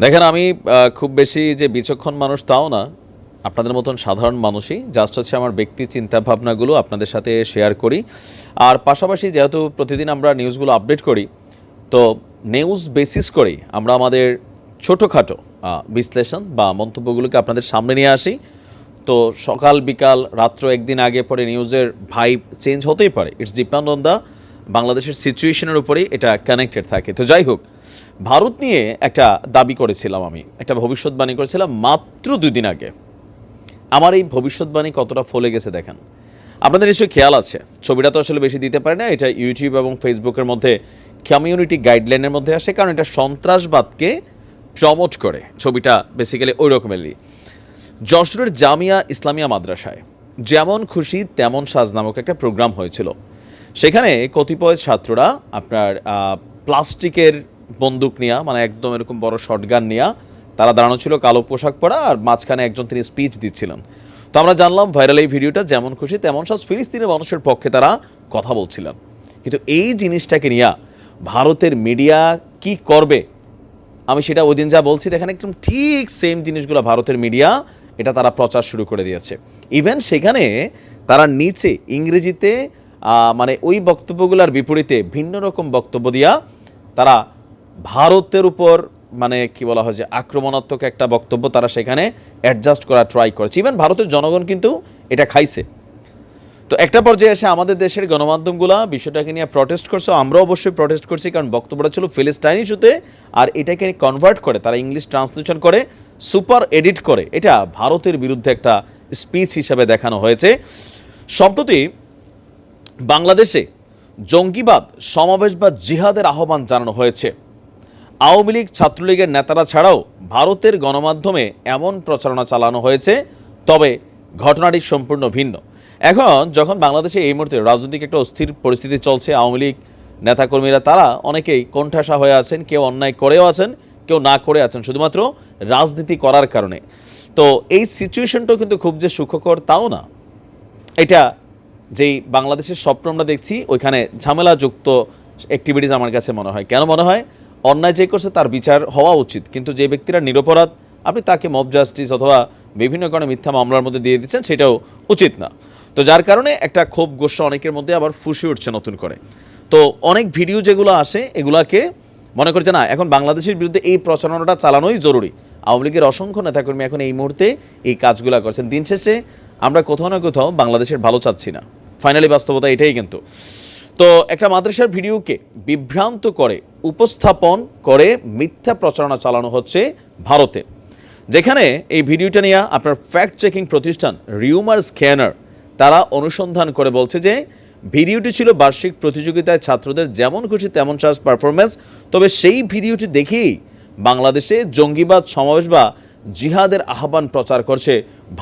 দেখেন, আমি খুব বেশি যে বিচক্ষণ মানুষ তাও না, আপনাদের মতন সাধারণ মানুষই। জাস্ট হচ্ছে আমার ব্যক্তি চিন্তা ভাবনাগুলো আপনাদের সাথে শেয়ার করি। আর পাশাপাশি যেহেতু প্রতিদিন আমরা নিউজগুলো আপডেট করি, তো নিউজ বেসিস করেই আমরা আমাদের ছোটোখাটো বিশ্লেষণ বা মন্তব্যগুলোকে আপনাদের সামনে নিয়ে আসি। তো সকাল, বিকাল, রাত্র একদিন আগে পরে নিউজের ভাইব চেঞ্জ হতেই পারে। ইটস ডিপেন্ড অন দ্য বাংলাদেশের সিচুয়েশনের উপরেই এটা কানেক্টেড থাকে। তো যাই হোক, ভারত নিয়ে একটা দাবি করেছিলাম আমি, একটা ভবিষ্যৎবাণী করেছিলাম মাত্র দুই দিন আগে। আমার এই ভবিষ্যৎবাণী কতটা ফলে গেছে দেখেন। আপনাদের নিশ্চয়ই খেয়াল আছে, ছবিটা তো আসলে বেশি দিতে পারে না, এটা ইউটিউব এবং ফেসবুকের মধ্যে কমিউনিটি গাইডলাইনের মধ্যে আসে, কারণ এটা সন্ত্রাসবাদকে প্রমোট করে, ছবিটা বেসিক্যালি ওই রকমেরই। যশোরের জামিয়া ইসলামিয়া মাদ্রাসায় যেমন খুশি তেমন সাজ নামক একটা প্রোগ্রাম হয়েছিল। সেখানে কতিপয় ছাত্ররা আপনার প্লাস্টিকের বন্দুক নিয়ে মানে একদম এরকম বড় শটগান নিয়ে, তারা দাঁড়ানো ছিল কালো পোশাক পরা আর মাঝখানে একজন তিনি স্পিচ দিচ্ছিলেন। তো আমরা জানলাম ভাইরাল এই ভিডিওটা যেমন খুশি তেমন সব ফিলিস্তিনের মানুষের পক্ষে তারা কথা বলছিলেন। কিন্তু এই জিনিসটাকে নিয়ে ভারতের মিডিয়া কি করবে? আমি সেটা ওই দিন যা বলছি, দেখেন একদম ঠিক সেম জিনিসগুলো ভারতের মিডিয়া এটা তারা প্রচার শুরু করে দিয়েছে। ইভেন সেখানে তারা নিচে, ইংরেজিতে মানে ওই বক্তব্যগুলোর বিপরীতে ভিন্ন রকম বক্তব্য দিয়া তারা ভারতের উপর মানে কি বলা হয় যে আক্রমণাত্মক একটা বক্তব্য তারা সেখানে অ্যাডজাস্ট করা ট্রাই করেছে। ইভেন ভারতের জনগণ কিন্তু এটা খাইছে। তো একটা পর্যায়ে এসে আমাদের দেশের গণমাধ্যমগুলো বিষয়টাকে নিয়ে প্রটেস্ট করছে, আমরাও অবশ্যই প্রটেস্ট করছি, কারণ বক্তব্যটা ছিল ফিলিস্তাইন ইস্যুতে আর এটাকে কনভার্ট করে, তারা ইংলিশ ট্রান্সলেশন করে সুপার এডিট করে। এটা ভারতের বিরুদ্ধে একটা স্পিচ হিসাবে দেখানো হয়েছে। সম্প্রতি বাংলাদেশে জঙ্গিবাদ, সমাবেশ বা জিহাদের আহ্বান জানানো হয়েছে। আওয়ামী লীগ ছাত্রলীগের নেতারা ছাড়াও ভারতের গণমাধ্যমে এমন প্রচারণা চালানো হয়েছে, তবে ঘটনাটি সম্পূর্ণ ভিন্ন। এখন যখন বাংলাদেশে এই মুহূর্তে রাজনৈতিক একটা অস্থির পরিস্থিতি চলছে আওয়ামী লীগ নেতাকর্মীরা, তারা অনেকেই কোণঠাসা হয়ে আছেন, কেউ অন্যায় করেও আছেন, কেউ না করে আছেন, শুধুমাত্র রাজনীতি করার কারণে। তো এই সিচুয়েশনটাও কিন্তু খুব যে সুখকর, তাও না। এটা যেই বাংলাদেশের স্বপ্ন আমরা দেখছি, ওইখানে ঝামেলাযুক্ত অ্যাক্টিভিটিস আমার কাছে মনে হয়। কেন মনে হয়? অন্যায় যে করছে তার বিচার হওয়া উচিত। কিন্তু যে ব্যক্তিরা নিরপরাধ, আপনি তাকে মব জাস্টিস অথবা বিভিন্ন কারণে মিথ্যা মামলার মধ্যে দিয়ে দিচ্ছেন, সেটাও উচিত না। তো যার কারণে একটা ক্ষোভ গোষ্ঠা অনেকের মধ্যে আবার ফুসে উঠছে নতুন করে। তো অনেক ভিডিও যেগুলো আসে, এগুলাকে মনে করছে, না, এখন বাংলাদেশের বিরুদ্ধে এই প্রচারণাটা চালানোই জরুরি। আওয়ামী লীগের অসংখ্য নেতাকর্মী এখন এই মুহূর্তে এই কাজগুলো করছেন। দিন শেষে আমরা কোথাও না কোথাও বাংলাদেশের ভালো চাচ্ছি না। ফাইনালি বাস্তবতা এটাই কিন্তু। তো একটা মাদ্রাসার ভিডিওকে বিভ্রান্ত করে, উপস্থাপন করে মিথ্যা প্রচারণা চালানো হচ্ছে ভারতে। যেখানে এই ভিডিওটা নিয়ে আপনার ফ্যাক্ট চেকিং প্রতিষ্ঠান রিউমার স্ক্যানার তারা অনুসন্ধান করে বলছে যে, ভিডিওটি ছিল বার্ষিক প্রতিযোগিতায় ছাত্রদের যেমন খুশি তেমন সাজ পারফরমেন্স তবে সেই ভিডিওটি দেখেই বাংলাদেশে জঙ্গিবাদ সমাবেশ বা জিহাদের আহ্বান প্রচার করছে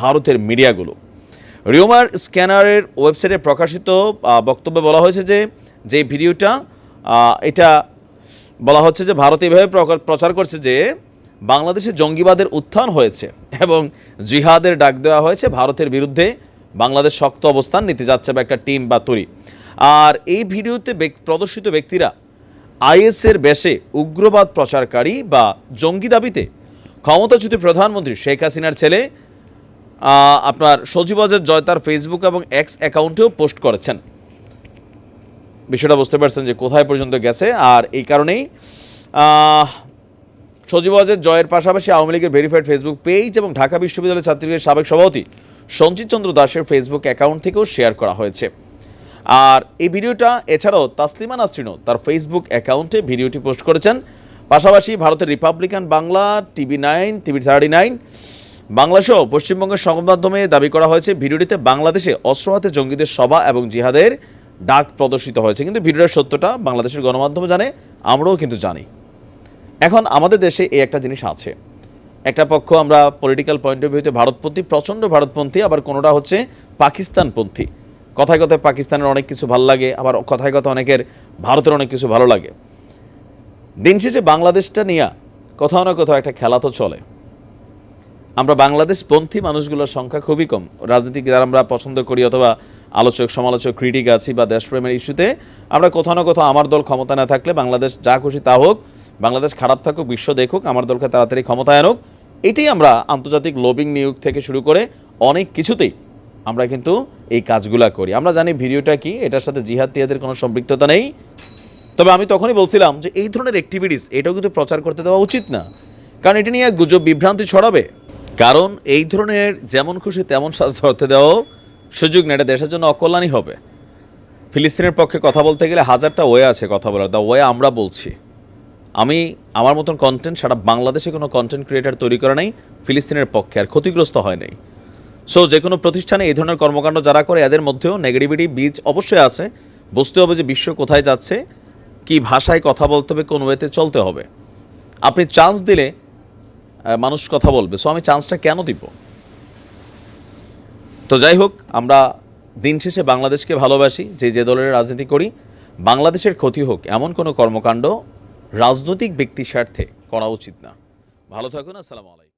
ভারতের মিডিয়াগুলো। রিওমার স্ক্যানারের ওয়েবসাইটে প্রকাশিত বক্তব্যে বলা হয়েছে যে যে ভিডিওটা এটা বলা হচ্ছে যে ভারত এভাবে প্রচার করছে যে বাংলাদেশে জঙ্গিবাদের উত্থান হয়েছে এবং জিহাদের ডাক দেওয়া হয়েছে, ভারতের বিরুদ্ধে বাংলাদেশ শক্ত অবস্থান নিতে যাচ্ছে বা একটা টিম বা তৈরি। আর এই ভিডিওতে প্রদর্শিত ব্যক্তিরা আইএসের বেশে উগ্রবাদ প্রচারকারী বা জঙ্গি দাবিতে ক্ষমতাচ্যুত প্রধানমন্ত্রী শেখ হাসিনার ছেলে আপনার সজীবজের জয় তার ফেসবুক এবং এক্স অ্যাকাউন্টেও পোস্ট করেছেন। বিষয়টা বুঝতে পারছেন যে কোথায় পর্যন্ত গেছে, আর এই কারণেই সজীবজের জয়ের পাশাপাশি আওয়ামী লীগের ভেরিফাইড ফেসবুক পেজ এবং ঢাকা বিশ্ববিদ্যালয়ের ছাত্রীদের সাবেক সভাপতি সঞ্জিত চন্দ্র দাসের ফেসবুক অ্যাকাউন্ট থেকেও শেয়ার করা হয়েছে। আর এই ভিডিওটা এছাড়াও তাসলিমা নাসরিনও তার ফেসবুক অ্যাকাউন্টে ভিডিওটি পোস্ট করেছেন। পাশাপাশি ভারতের Republican Bangla TV nine TV thirty nine বাংলাসহ পশ্চিমবঙ্গের সংবাদ মাধ্যমে দাবি করা হয়েছে, ভিডিওটিতে বাংলাদেশে অস্ত্র হাতে জঙ্গিদের সভা এবং জিহাদের ডাক প্রদর্শিত হয়েছে। কিন্তু ভিডিওর সত্যটা বাংলাদেশের গণমাধ্যম জানে, আমরাও কিন্তু জানি। এখন আমাদের দেশে এই একটা জিনিস আছে। একটা পক্ষ আমরা পলিটিক্যাল পয়েন্ট অফ ভিউতে ভারতপন্থী, প্রচণ্ড ভারতপন্থী, আবার কোনোটা হচ্ছে পাকিস্তানপন্থী। কথায় কথায় পাকিস্তানের অনেক কিছু ভালো লাগে, আবার কথায় কথা অনেকের ভারতের অনেক কিছু ভালো লাগে। দিন শেষে বাংলাদেশটা নিয়ে কোথাও না কোথাও একটা খেলা তো চলে। আমরা বাংলাদেশপন্থী মানুষগুলোর সংখ্যা খুবই কম। রাজনীতিক যারা আমরা পছন্দ করি অথবা আলোচক, সমালোচক ক্রিটিক আছি বা দেশপ্রেমের ইস্যুতে, আমরা কোথাও না কোথাও আমার দল ক্ষমতা না থাকলে বাংলাদেশ যা খুশি তা হোক, বাংলাদেশ খারাপ থাকুক, বিশ্ব দেখুক, আমার দলকে তাড়াতাড়ি ক্ষমতায় আনুক, এটাই আমরা আন্তর্জাতিক লবিং নিয়োগ থেকে শুরু করে অনেক কিছুতেই আমরা কিন্তু এই কাজগুলা করি। আমরা জানি ভিডিওটা কি, এটার সাথে জিহাদ টিহাদের কোনো সম্পৃক্ততা নেই। তবে আমি তখনই বলছিলাম যে এই ধরনের অ্যাক্টিভিটিস এটাও কিন্তু প্রচার করতে দেওয়া উচিত না। কারণ এটা নিয়ে গুজব বিভ্রান্তি ছড়াবে। কারণ এই ধরনের যেমন খুশি তেমন শ্বাস ধরতে দেওয়াও সুযোগ নেই। এটা দেশের জন্য অকল্যাণই হবে। ফিলিস্তিনের পক্ষে কথা বলতে গেলে হাজারটা ওয়ে আছে কথা বলার। দা ওয়ে আমরা বলছি। আমি আমার মতন কন্টেন্ট সারা বাংলাদেশে কোনো কন্টেন্ট ক্রিয়েটার তৈরি করা নাই, ফিলিস্তিনের পক্ষে, আর ক্ষতিগ্রস্ত হয় নাই। সো যে কোনো প্রতিষ্ঠানে এই ধরনের কর্মকাণ্ড যারা করে, এদের মধ্যেও নেগেটিভিটি বীজ অবশ্যই আছে। বুঝতে হবে যে বিশ্ব কোথায় যাচ্ছে, কি ভাষায় কথা বলতে হবে, কোন ওয়েতে চলতে হবে। আপনি চান্স দিলে মানুষ কথা বলবে। সো আমি চান্সটা কেন দিব? তো যাই হোক, আমরা দিন শেষে বাংলাদেশকে ভালোবাসি, যে যে দলের রাজনীতি করি, বাংলাদেশের ক্ষতি হোক, এমন কোনো কর্মকাণ্ড রাজনৈতিক ব্যক্তির স্বার্থে করা উচিত না। ভালো থাকুন, আসসালামু আলাইকুম।